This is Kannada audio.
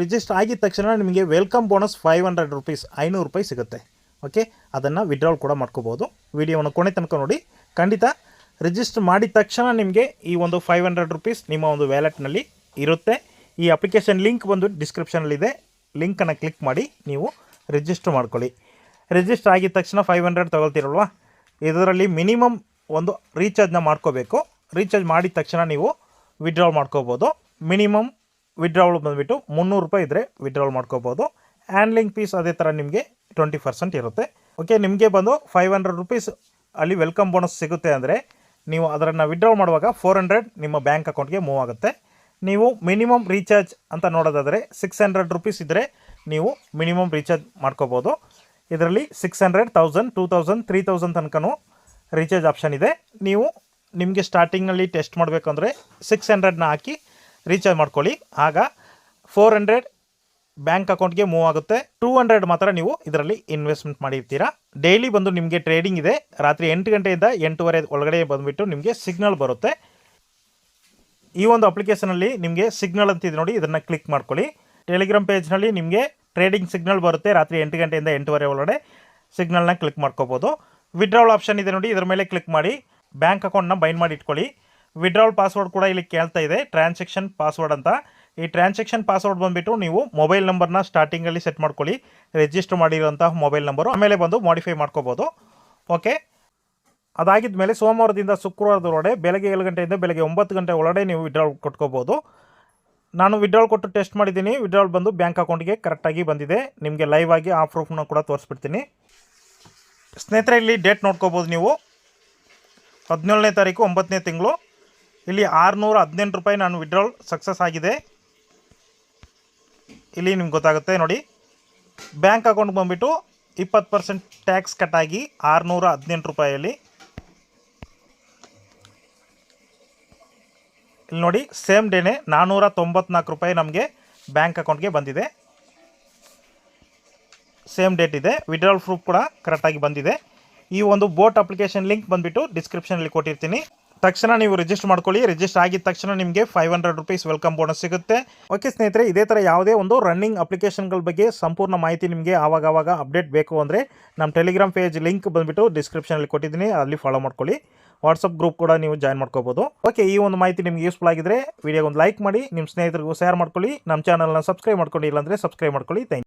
ರಿಜಿಸ್ಟರ್ ಆಗಿದ ತಕ್ಷಣ ನಿಮಗೆ welcome bonus five hundred rupees ಐನೂರು ರೂಪಾಯಿ ಸಿಗುತ್ತೆ. ಓಕೆ ಅದನ್ನು ವಿಡ್ರಾಲ್ ಕೂಡ ಮಾಡ್ಕೋಬೋದು ವಿಡಿಯೋವನ್ನು ಕೊನೆ ತನಕ ನೋಡಿ. ಖಂಡಿತ ರಿಜಿಸ್ಟರ್ ಮಾಡಿದ ತಕ್ಷಣ ನಿಮಗೆ ಈ ಒಂದು ಫೈವ್ ಹಂಡ್ರೆಡ್ ರುಪೀಸ್ ನಿಮ್ಮ ಒಂದು ವ್ಯಾಲೆಟ್ನಲ್ಲಿ ಇರುತ್ತೆ. ಈ ಅಪ್ಲಿಕೇಶನ್ ಲಿಂಕ್ ಬಂದು ಡಿಸ್ಕ್ರಿಪ್ಷನಲ್ಲಿದೆ ಲಿಂಕನ್ನು ಕ್ಲಿಕ್ ಮಾಡಿ ನೀವು ರಿಜಿಸ್ಟರ್ ಮಾಡ್ಕೊಳ್ಳಿ. ರಿಜಿಸ್ಟರ್ ಆಗಿದ ತಕ್ಷಣ ಫೈವ್ ಹಂಡ್ರೆಡ್ ತಗೊಳ್ತಿರಲ್ವ? ಇದರಲ್ಲಿ ಮಿನಿಮಮ್ ಒಂದು ರೀಚಾರ್ಜ್ನ ಮಾಡ್ಕೋಬೇಕು. ರೀಚಾರ್ಜ್ ಮಾಡಿದ ತಕ್ಷಣ ನೀವು ವಿಡ್ರಾಲ್ ಮಾಡ್ಕೋಬೋದು ಮಿನಿಮಮ್ ವಿಡ್ರಾವಲ್ ಬಂದುಬಿಟ್ಟು ಮುನ್ನೂರು ರೂಪಾಯಿ ಇದ್ದರೆ ವಿಡ್ರಾವಲ್ ಮಾಡ್ಕೋಬೋದು. ಹ್ಯಾಂಡ್ಲಿಂಗ್ ಫೀಸ್ ಅದೇ ಥರ ನಿಮಗೆ ಟ್ವೆಂಟಿ ಪರ್ಸೆಂಟ್ ಇರುತ್ತೆ. ಓಕೆ ನಿಮಗೆ ಬಂದು ಫೈವ್ ಹಂಡ್ರೆಡ್ ರುಪೀಸ್ ಅಲ್ಲಿ ವೆಲ್ಕಮ್ ಬೋನಸ್ ಸಿಗುತ್ತೆ ಅಂದರೆ ನೀವು ಅದನ್ನು ವಿಡ್ರಾವಲ್ ಮಾಡುವಾಗ ಫೋರ್ ಹಂಡ್ರೆಡ್ ನಿಮ್ಮ ಬ್ಯಾಂಕ್ ಅಕೌಂಟ್ಗೆ ಮೂವ್ ಆಗುತ್ತೆ. ನೀವು ಮಿನಿಮಮ್ ರೀಚಾರ್ಜ್ ಅಂತ ನೋಡೋದಾದರೆ ಸಿಕ್ಸ್ ಹಂಡ್ರೆಡ್ ರುಪೀಸ್ ಇದ್ದರೆ ನೀವು ಮಿನಿಮಮ್ ರೀಚಾರ್ಜ್ ಮಾಡ್ಕೋಬೋದು. ಇದರಲ್ಲಿ six hundred thousand two thousand three thousand ತನಕನೂ ರೀಚಾರ್ಜ್ ಆಪ್ಷನ್ ಇದೆ. ನೀವು ನಿಮಗೆ ಸ್ಟಾರ್ಟಿಂಗಲ್ಲಿ ಟೆಸ್ಟ್ ಮಾಡಬೇಕಂದ್ರೆ ಸಿಕ್ಸ್ ಹಂಡ್ರೆಡ್ನ ಹಾಕಿ ರೀಚಾರ್ಜ್ ಮಾಡ್ಕೊಳ್ಳಿ. ಆಗ ಫೋರ್ ಹಂಡ್ರೆಡ್ ಬ್ಯಾಂಕ್ ಅಕೌಂಟ್ಗೆ ಮೂವ್ ಆಗುತ್ತೆ. ಟೂ ಹಂಡ್ರೆಡ್ ಮಾತ್ರ ನೀವು ಇದರಲ್ಲಿ ಇನ್ವೆಸ್ಟ್ಮೆಂಟ್ ಮಾಡಿರ್ತೀರಾ. ಡೈಲಿ ಬಂದು ನಿಮಗೆ ಟ್ರೇಡಿಂಗ್ ಇದೆ. ರಾತ್ರಿ ಎಂಟು ಗಂಟೆಯಿಂದ ಎಂಟೂವರೆ ಒಳಗಡೆ ಬಂದುಬಿಟ್ಟು ನಿಮಗೆ ಸಿಗ್ನಲ್ ಬರುತ್ತೆ. ಈ ಒಂದು ಅಪ್ಲಿಕೇಶನಲ್ಲಿ ನಿಮಗೆ ಸಿಗ್ನಲ್ ಅಂತಿದೆ ನೋಡಿ, ಇದನ್ನು ಕ್ಲಿಕ್ ಮಾಡ್ಕೊಳ್ಳಿ. ಟೆಲಿಗ್ರಾಮ್ ಪೇಜ್ನಲ್ಲಿ ನಿಮಗೆ ಟ್ರೇಡಿಂಗ್ ಸಿಗ್ನಲ್ ಬರುತ್ತೆ. ರಾತ್ರಿ ಎಂಟು ಗಂಟೆಯಿಂದ ಎಂಟೂವರೆ ಒಳಗಡೆ ಸಿಗ್ನಲ್ನ ಕ್ಲಿಕ್ ಮಾಡ್ಕೋಬೋದು. ವಿಡ್ರಾವಲ್ ಆಪ್ಷನ್ ಇದೆ ನೋಡಿ, ಇದರ ಮೇಲೆ ಕ್ಲಿಕ್ ಮಾಡಿ. ಬ್ಯಾಂಕ್ ಅಕೌಂಟ್ನ ಬೈಂಡ್ ಮಾಡಿ ಇಟ್ಕೊಳ್ಳಿ. ವಿಡ್ರಾವಲ್ ಪಾಸ್ವರ್ಡ್ ಕೂಡ ಇಲ್ಲಿ ಕೇಳ್ತಾ ಇದೆ ಟ್ರಾನ್ಸಾಕ್ಷನ್ ಪಾಸ್ವರ್ಡ್ ಅಂತ. ಈ ಟ್ರಾನ್ಸಾಕ್ಷನ್ ಪಾಸ್ವರ್ಡ್ ಬಂದುಬಿಟ್ಟು ನೀವು ಮೊಬೈಲ್ ನಂಬರ್ನ ಸ್ಟಾರ್ಟಿಂಗಲ್ಲಿ ಸೆಟ್ ಮಾಡ್ಕೊಳ್ಳಿ ರಿಜಿಸ್ಟರ್ ಮಾಡಿರುವಂತಹ ಮೊಬೈಲ್ ನಂಬರು ಆಮೇಲೆ ಬಂದು ಮಾಡಿಫೈ ಮಾಡ್ಕೋಬೋದು. ಓಕೆ ಅದಾಗಿದ್ದ ಮೇಲೆ ಸೋಮವಾರದಿಂದ ಶುಕ್ರವಾರದೊಳಗಡೆ ಬೆಳಗ್ಗೆ ಏಳು ಗಂಟೆಯಿಂದ ಬೆಳಗ್ಗೆ ಒಂಬತ್ತು ಗಂಟೆ ಒಳಗಡೆ ನೀವು ವಿಡ್ರಾಲ್ ಕೊಟ್ಕೋಬೋದು. ನಾನು ವಿಡ್ರಾಲ್ ಕೊಟ್ಟು ಟೆಸ್ಟ್ ಮಾಡಿದ್ದೀನಿ ವಿಡ್ರಾಲ್ ಬಂದು ಬ್ಯಾಂಕ್ ಅಕೌಂಟ್ಗೆ ಕರೆಕ್ಟಾಗಿ ಬಂದಿದೆ. ನಿಮಗೆ ಲೈವ್ ಆಗಿ ಆ ಪ್ರೂಫ್ನ ಕೂಡ ತೋರಿಸ್ಬಿಡ್ತೀನಿ. ಸ್ನೇಹಿತರೆ, ಇಲ್ಲಿ ಡೇಟ್ ನೋಡ್ಕೋಬೋದು ನೀವು. ಹದಿನೇಳನೇ ತಾರೀಕು, ಒಂಬತ್ತನೇ ತಿಂಗಳು. ಇಲ್ಲಿ ಆರುನೂರ ಹದಿನೆಂಟು ರೂಪಾಯಿ ನಾನು ವಿಡ್ರಾಲ್ ಸಕ್ಸಸ್ ಆಗಿದೆ. ಇಲ್ಲಿ ನಿಮ್ಗೆ ಗೊತ್ತಾಗುತ್ತೆ, ನೋಡಿ. ಬ್ಯಾಂಕ್ ಅಕೌಂಟ್ಗೆ ಬಂದುಬಿಟ್ಟು ಇಪ್ಪತ್ತು ಪರ್ಸೆಂಟ್ ಟ್ಯಾಕ್ಸ್ ಕಟ್ಟಾಗಿ ಆರುನೂರ ಹದಿನೆಂಟು ರೂಪಾಯಲ್ಲಿ ಇಲ್ಲಿ ನೋಡಿ ಸೇಮ್ ಡೇನೆ ನಾನ್ನೂರ ತೊಂಬತ್ನಾಲ್ಕು ರೂಪಾಯಿ ನಮಗೆ ಬ್ಯಾಂಕ್ ಅಕೌಂಟ್ಗೆ ಬಂದಿದೆ. ಸೇಮ್ ಡೇಟ್ ಇದೆ ವಿಡ್ರಾಲ್ ಪ್ರೂಫ್ ಕೂಡ ಕರೆಕ್ಟಾಗಿ ಬಂದಿದೆ. ಈ ಒಂದು ಬೋಟ್ ಅಪ್ಲಿಕೇಶನ್ ಲಿಂಕ್ ಬಂದುಬಿಟ್ಟು ಡಿಸ್ಕ್ರಿಪ್ಷನಲ್ಲಿ ಕೊಟ್ಟಿರ್ತೀನಿ. ತಕ್ಷಣ ನೀವು ರಿಜಿಸ್ಟರ್ ಮಾಡ್ಕೊಳ್ಳಿ. ರಿಜಿಸ್ಟರ್ ಆಗಿದ ತಕ್ಷಣ ನಿಮಗೆ five hundred rupees welcome bonus ಸಿಗುತ್ತೆ. ಓಕೆ ಸ್ನೇಹಿತರೆ, ಇದೇ ಥರ ಯಾವುದೇ ಒಂದು ರನ್ನಿಂಗ್ ಅಪ್ಲಿಕೇಶನ್ಗಳ ಬಗ್ಗೆ ಸಂಪೂರ್ಣ ಮಾಹಿತಿ ನಿಮಗೆ ಆವಾಗವಾಗ ಅಪ್ಡೇಟ್ ಬೇಕು ಅಂದರೆ ನಮ್ಮ ಟೆಲಿಗ್ರಾಮ್ ಪೇಜ್ ಲಿಂಕ್ ಬಂದುಬಿಟ್ಟು ಡಿಸ್ಕ್ರಿಪ್ಷನಲ್ಲಿ ಕೊಟ್ಟಿದ್ದೀನಿ. ಅಲ್ಲಿ ಫಾಲೋ ಮಾಡ್ಕೊಳ್ಳಿ. ವಾಟ್ಸಪ್ ಗ್ರೂಪ್ ಕೂಡ ನೀವು ಜಾಯ್ನ್ ಮಾಡ್ಕೋಬೋದು. ಓಕೆ ಈ ಒಂದು ಮಾಹಿತಿ ನಿಮ್ಗೆ ಯೂಸ್ಫುಲ್ ಆಗಿದ್ರೆ ವಿಡಿಯೋಗೆ ಒಂದು ಲೈಕ್ ಮಾಡಿ ನಿಮ್ಮ ಸ್ನೇಹಿತರಿಗೂ ಶೇರ್ ಮಾಡ್ಕೊಳ್ಳಿ. ನಮ್ಮ ಚಾನಲ್ನ ಸಬ್ಸ್ಕ್ರೈಬ್ ಮಾಡ್ಕೊಂಡು ಇಲ್ಲಾಂದರೆ ಸಬ್ಸ್ಕ್ರೈಬ್ ಮಾಡ್ಕೊಳ್ಳಿ. ಥ್ಯಾಂಕ್